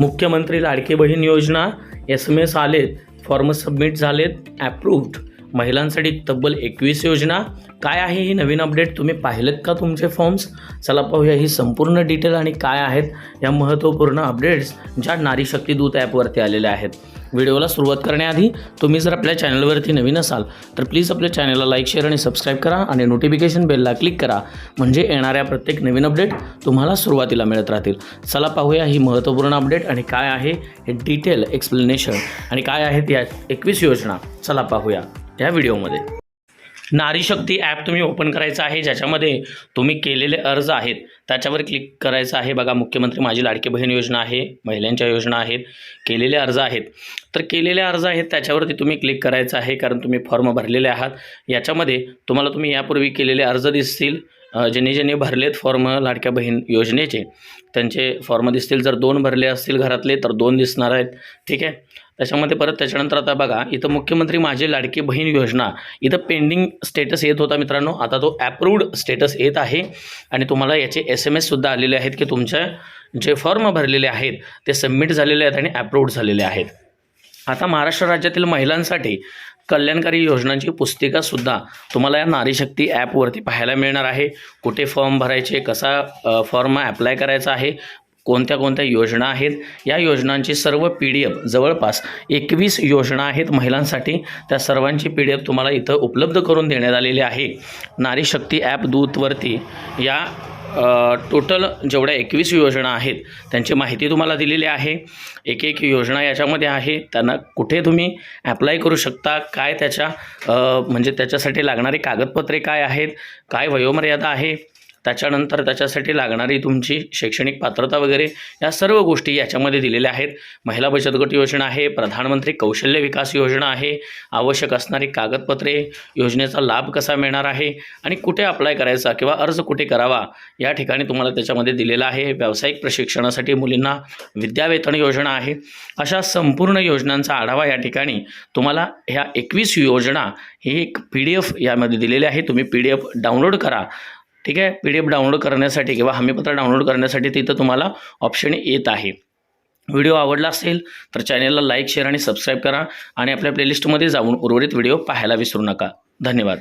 Mukhyamantri Ladki Bahin Yojana S M S आलेत form submit झालेत approved महिलांसाठी तब्बल एकवीस योजना. काय आहे ही नवीन अपडेट तुम्ही पाहिलेत का तुमचे फॉर्म्स चला पाहूया ही संपूर्ण डिटेल आणि काय आहेत या महत्त्वपूर्ण अपडेट्स ज्या नारी शक्ती दूत ॲपवरती आलेल्या आहेत. व्हिडिओला सुरुवात करण्याआधी तुम्ही जर आपल्या चॅनलवरती नवीन असाल तर प्लीज आपल्या चॅनलला लाईक शेअर आणि सबस्क्राईब करा आणि नोटिफिकेशन बेलला क्लिक करा. म्हणजे येणाऱ्या प्रत्येक नवीन अपडेट तुम्हाला सुरुवातीला मिळत राहतील. चला पाहूया ही महत्त्वपूर्ण अपडेट आणि काय आहे हे डिटेल एक्सप्लेनेशन आणि काय आहेत या एकवीस योजना. चला पाहूया या व्हिडिओमध्ये. नारीशक्ती ॲप तुम्ही ओपन करायचं आहे ज्याच्यामध्ये तुम्ही केलेले अर्ज आहेत त्याच्यावर क्लिक करायचं आहे. बघा मुख्यमंत्री माझी लाडकी बहीण योजना आहे महिलांच्या योजना आहेत केलेले अर्ज आहेत. तर केलेले अर्ज आहेत त्याच्यावरती तुम्ही क्लिक करायचं आहे कारण तुम्ही फॉर्म भरलेले आहात. याच्यामध्ये तुम्हाला तुम्ही यापूर्वी केलेले अर्ज दिसतील. ज्यांनी ज्यांनी भरलेत फॉर्म लाडक्या बहीण योजनेचे त्यांचे फॉर्म दिसतील. जर दोन भरले असतील घरातले तर दोन दिसणार आहेत. ठीक आहे? त्याच्यामध्ये परत त्याच्यानंतर आता बघा इथं मुख्यमंत्री माझे लाडकी बहीण योजना इथं पेंडिंग स्टेटस येत होता मित्रांनो. आता तो ॲप्रूव्ड स्टेटस येत आहे. आणि तुम्हाला याचे एस एम एससुद्धा आलेले आहेत की तुमच्या जे फॉर्म भरलेले आहेत ते सबमिट झालेले आहेत आणि ॲप्रूव्ड झालेले आहेत. आता महाराष्ट्र राज्यातील महिलांसाठी कल्याणकारी योजनांची पुस्तिकासुद्धा तुम्हाला या नारीशक्ती ॲपवरती पाहायला मिळणार आहे. कुठे फॉर्म भरायचे कसा फॉर्म ॲप्लाय करायचा आहे कोणत्या कोणत्या योजना आहेत? या योजनांची सर्व पी डी एफ जवळपास एकवीस योजना आहेत महिलांसाठी. त्या सर्वांची पी डी एफ तुम्हाला इथं उपलब्ध करून देण्यात आलेली आहे. नारी शक्ती ॲप दूतवरती या टोटल जेवढ्या एकवीस योजना आहेत त्यांची माहिती तुम्हाला दिलेली आहे. एक एक योजना याच्यामध्ये आहे. त्यांना कुठे तुम्ही ॲप्लाय करू शकता? काय त्याच्या म्हणजे त्याच्यासाठी लागणारी कागदपत्रे काय आहेत? काय वयोमर्यादा आहे? त्याच्यानंतर त्याच्यासाठी लागणारी तुमची शैक्षणिक पात्रता वगैरे या सर्व गोष्टी याच्यामध्ये दिलेल्या आहेत. महिला बचत गट योजना आहे प्रधानमंत्री कौशल्य विकास योजना आहे आवश्यक असणारी कागदपत्रे योजनेचा लाभ कसा मिळणार आहे आणि कुठे अप्लाय करायचा किंवा अर्ज कुठे करावा या ठिकाणी तुम्हाला त्याच्यामध्ये दिलेला आहे. व्यावसायिक प्रशिक्षणासाठी मुलींना विद्यावेतन योजना आहे. अशा संपूर्ण योजनांचा आढावा या ठिकाणी तुम्हाला ह्या एकवीस योजना ही एक पी डी एफ यामध्ये दिलेली आहे. तुम्ही पी डी एफ डाउनलोड करा. ठीक आहे? पी डी एफ डाउनलोड करण्यासाठी किंवा हमीपत्र डाउनलोड करण्यासाठी तिथं तुम्हाला ऑप्शन येत आहे. व्हिडिओ आवडला असेल तर चॅनलला लाईक शेअर आणि सबस्क्राईब करा आणि आपल्या प्लेलिस्टमध्ये जाऊन उर्वरित व्हिडिओ पाहायला विसरू नका. धन्यवाद.